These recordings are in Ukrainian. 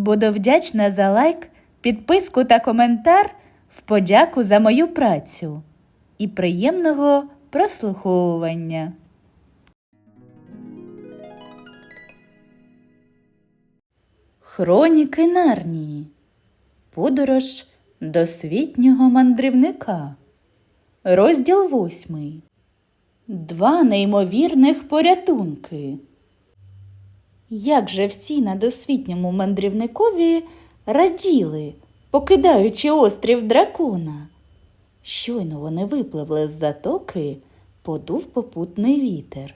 Буду вдячна за лайк, підписку та коментар в подяку за мою працю і приємного прослуховування. Хроніки Нарнії. Подорож досвітнього мандрівника. Розділ восьмий. Два неймовірних порятунки. Як же всі на досвітньому мандрівникові раділи, покидаючи острів дракона. Щойно вони випливли з затоки, подув попутний вітер.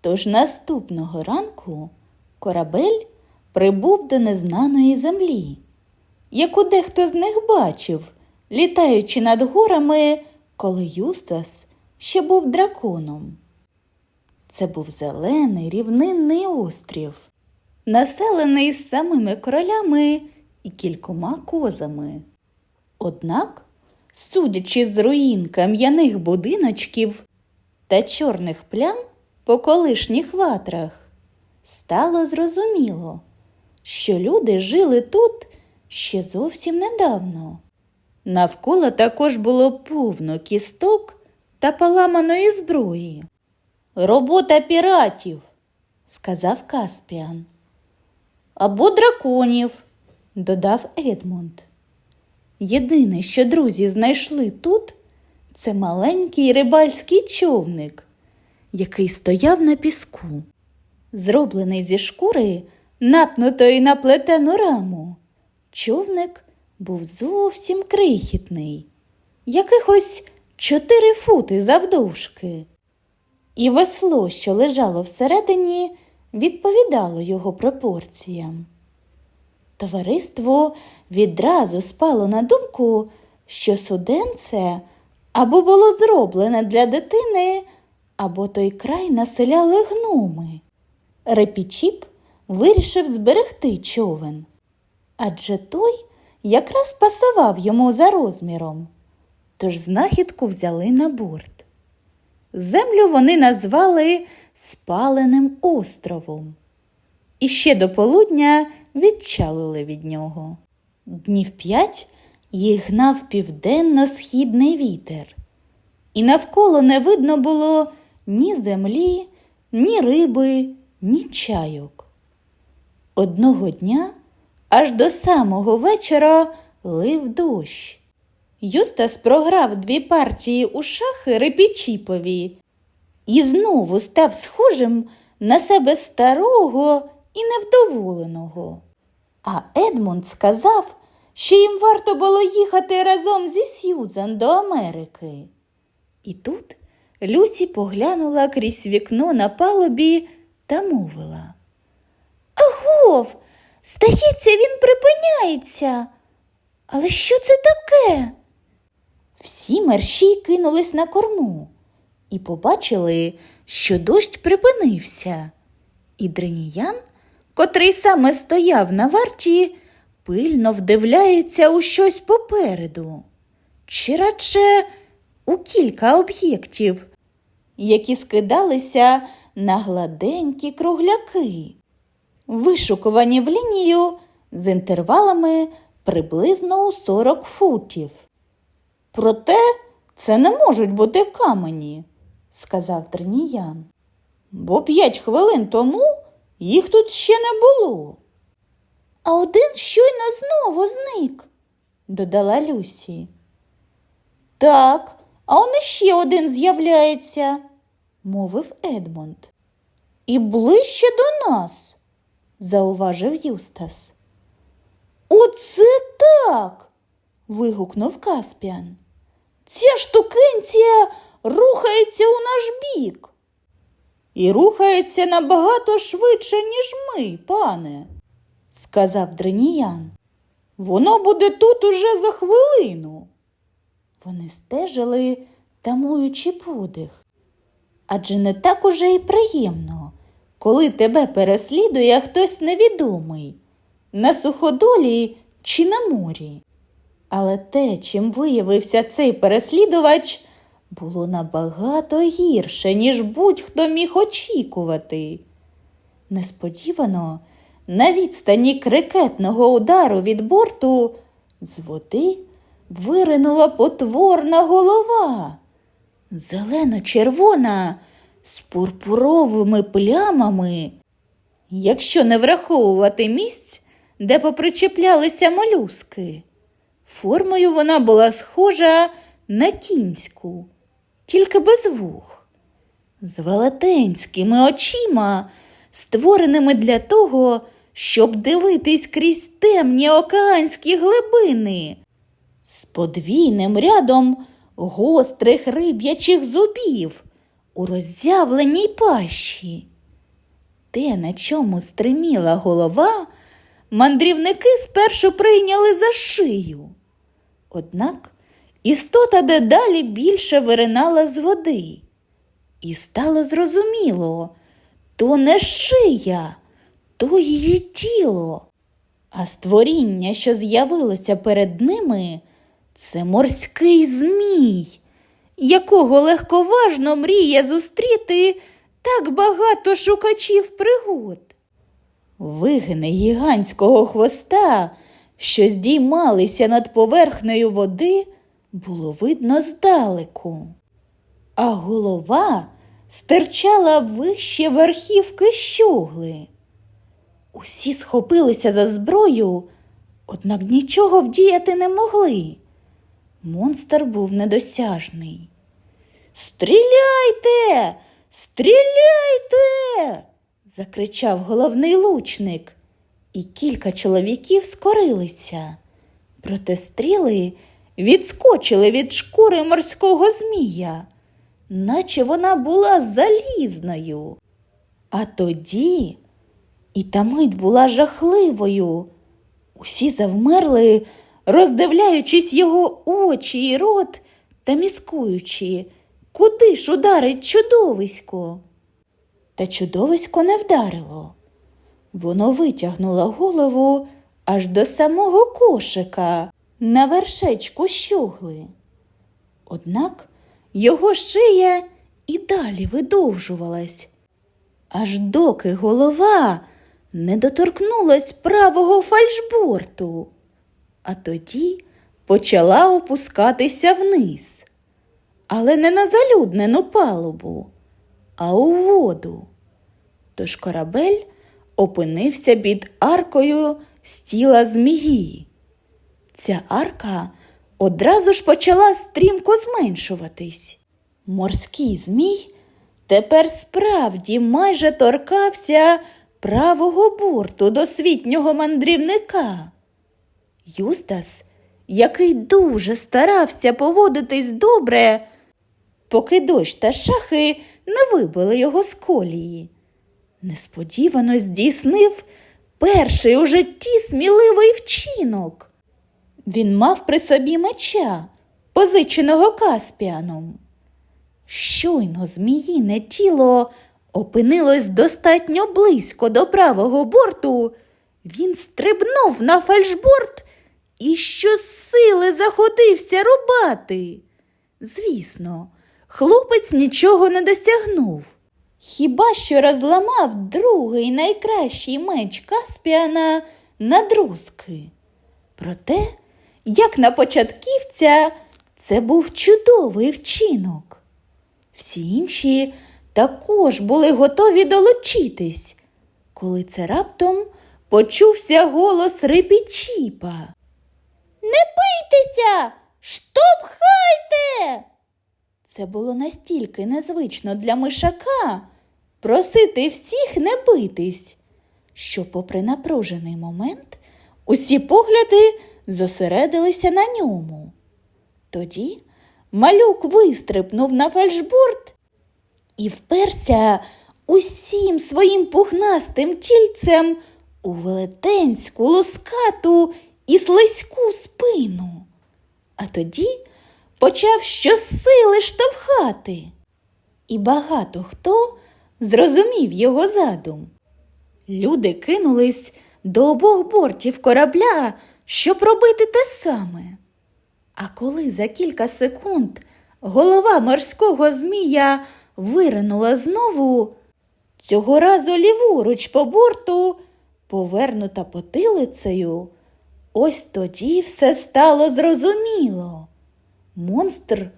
Тож наступного ранку корабель прибув до незнаної землі, яку дехто з них бачив, літаючи над горами, коли Юстас ще був драконом. Це був зелений рівнинний острів, населений самими королями і кількома козами. Однак, судячи з руїн кам'яних будиночків та чорних плям по колишніх ватрах, стало зрозуміло, що люди жили тут ще зовсім недавно. Навколо також було повно кісток та поламаної зброї. Робота піратів, сказав Каспіан. Або драконів, додав Едмунд. Єдине, що друзі знайшли тут, це маленький рибальський човник, який стояв на піску, зроблений зі шкури, напнутої на плетену раму. Човник був зовсім крихітний, якихось чотири фути завдовжки. І весло, що лежало всередині, відповідало його пропорціям. Товариство відразу спало на думку, що суденце або було зроблене для дитини, або той край населяли гноми. Репічіп вирішив зберегти човен, адже той якраз пасував йому за розміром, тож знахідку взяли на борт. Землю вони назвали Спаленим островом. І ще до полудня відчалили від нього. Днів п'ять їх гнав південно-східний вітер, і навколо не видно було ні землі, ні риби, ні чайок. Одного дня аж до самого вечора лив дощ. Юстас програв дві партії у шахи Репічіпові і знову став схожим на себе старого і невдоволеного. А Едмунд сказав, що їм варто було їхати разом зі Сьюзан до Америки. І тут Люсі поглянула крізь вікно на палубі та мовила. Агов, здається, він припиняється. Але що це таке? Мерщій кинулись на корму і побачили, що дощ припинився. І Дринія, котрий саме стояв на варті, пильно вдивляється у щось попереду, чи радше у кілька об'єктів, які скидалися на гладенькі кругляки, вишукувані в лінію з інтервалами приблизно у 40 футів. Проте це не можуть бути камені, сказав Терніян. Бо п'ять хвилин тому їх тут ще не було. А один щойно знову зник, додала Люсі. Так, а он іще один з'являється, мовив Едмонд. І ближче до нас, зауважив Юстас. Оце так. вигукнув Каспіан. Ця штукенція рухається у наш бік. І рухається набагато швидше, ніж ми, пане, сказав Дреніян. Воно буде тут уже за хвилину. Вони стежили, тамуючи подих. Адже не так уже й приємно, коли тебе переслідує хтось невідомий, на суходолі чи на морі. Але те, чим виявився цей переслідувач, було набагато гірше, ніж будь-хто міг очікувати. Несподівано на відстані крикетного удару від борту, з води виринула потворна голова, зелено-червона, з пурпуровими плямами. Якщо не враховувати місць, де попричеплялися молюски, формою вона була схожа на кінську, тільки без вух, з велетенськими очима, створеними для того, щоб дивитись крізь темні океанські глибини, з подвійним рядом гострих риб'ячих зубів у роззявленій пащі. Те, на чому стриміла голова, мандрівники спершу прийняли за шию. Однак істота дедалі більше виринала з води. І стало зрозуміло, то не шия, то її тіло. А створіння, що з'явилося перед ними, це морський змій, якого легковажно мріє зустріти так багато шукачів пригод. Вигини гігантського хвоста, що здіймалися над поверхнею води, було видно здалеку, а голова стирчала вище верхівки щогли. Усі схопилися за зброю, однак нічого вдіяти не могли. Монстр був недосяжний. Стріляйте! Стріляйте! закричав головний лучник, і кілька чоловіків скорилися. Проте стріли відскочили від шкури морського змія, наче вона була залізною. А тоді і та мить була жахливою. Усі завмерли, роздивляючись його очі і рот та міскуючи, куди ж ударить чудовисько. Та чудовисько не вдарило. Воно витягнуло голову аж до самого кошика на вершечку щогли. Однак його шия і далі видовжувалась, аж доки голова не доторкнулась правого фальшборту, а тоді почала опускатися вниз, але не на залюднену палубу, а у воду. Тож корабель опинився під аркою з тіла змії. Ця арка одразу ж почала стрімко зменшуватись. Морський змій тепер справді майже торкався правого борту досвітнього мандрівника. Юстас, який дуже старався поводитись добре, поки дощ та шахи не вибили його з колії, несподівано здійснив перший у житті сміливий вчинок. Він мав при собі меча, позиченого Каспіаном. Щойно зміїне тіло опинилось достатньо близько до правого борту, він стрибнув на фальшборт і щосили заходився рубати. Звісно, хлопець нічого не досягнув. Хіба що розламав другий найкращий меч Каспіана на друзки. Проте, як на початківця, це був чудовий вчинок. Всі інші також були готові долучитись, коли це раптом почувся голос репічіпа. Не бийтеся, штовхайте. Це було настільки незвично для мишака просити всіх не битись, що, попри напружений момент, усі погляди зосередилися на ньому. Тоді малюк вистрибнув на фальшборд і вперся усім своїм пухнастим тільцем у велетенську лускату і слизьку спину. А тоді почав щосили штовхати. І багато хто зрозумів його задум. Люди кинулись до обох бортів корабля, щоб робити те саме. А коли за кілька секунд голова морського змія виринула знову, цього разу ліворуч по борту, повернута потилицею, ось тоді все стало зрозуміло. Монстр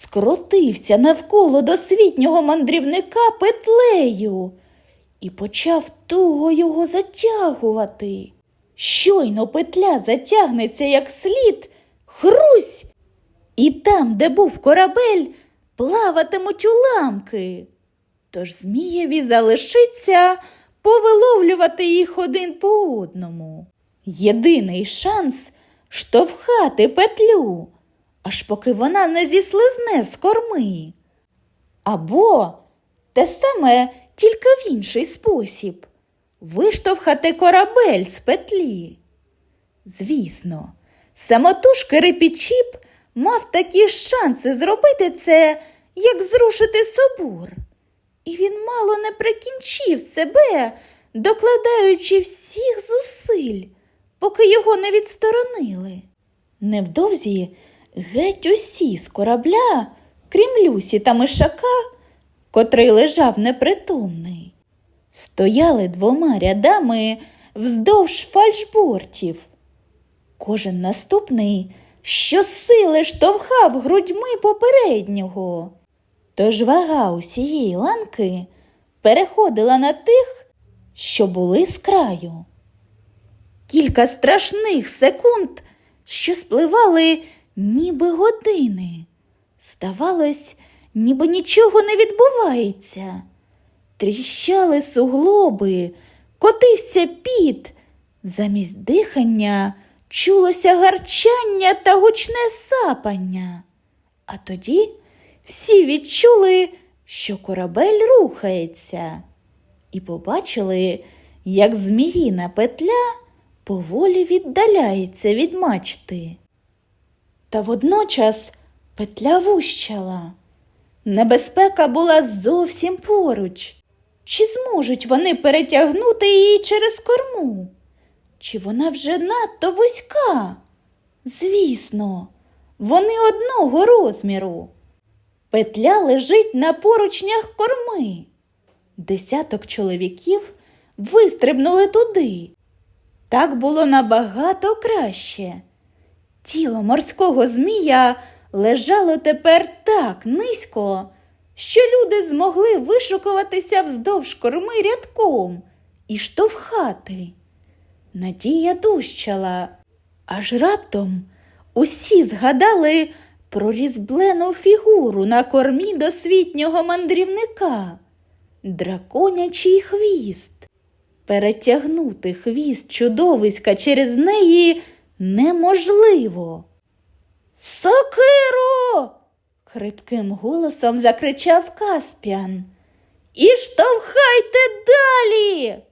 скрутився навколо досвітнього мандрівника петлею і почав туго його затягувати. Щойно петля затягнеться як слід, хрусь, і там, де був корабель, плаватимуть уламки. Тож Змієві залишиться повиловлювати їх один по одному. Єдиний шанс штовхати петлю, аж поки вона не зіслизне з корми. Або те саме, тільки в інший спосіб виштовхати корабель з петлі. Звісно, самотужки Репічіп мав такі шанси зробити це, як зрушити собор. І він мало не прикінчив себе, докладаючи всіх зусиль, поки його не відсторонили. Невдовзі геть усі з корабля, крім Люсі та мишака, котрий лежав непритомний, стояли двома рядами вздовж фальшбортів. Кожен наступний щосили штовхав грудьми попереднього. Тож вага усієї ланки переходила на тих, що були з краю. Кілька страшних секунд, що спливали ніби години. Здавалось, ніби нічого не відбувається. Тріщали суглоби, котився піт. Замість дихання чулося гарчання та гучне сапання. А тоді всі відчули, що корабель рухається, і побачили, як зміїна петля поволі віддаляється від мачти. Та водночас петля вущала. Небезпека була зовсім поруч. Чи зможуть вони перетягнути її через корму? Чи вона вже надто вузька? Звісно, вони одного розміру. Петля лежить на поручнях корми. Десяток чоловіків вистрибнули туди. Так було набагато краще. Тіло морського змія лежало тепер так низько, що люди змогли вишукуватися вздовж корми рядком і штовхати. Надія дужчала, аж раптом усі згадали про різблену фігуру на кормі досвітнього мандрівника, драконячий хвіст. Перетягнути хвіст чудовиська через неї неможливо. Сокиро. хрипким голосом закричав Каспіан. І штовхайте далі.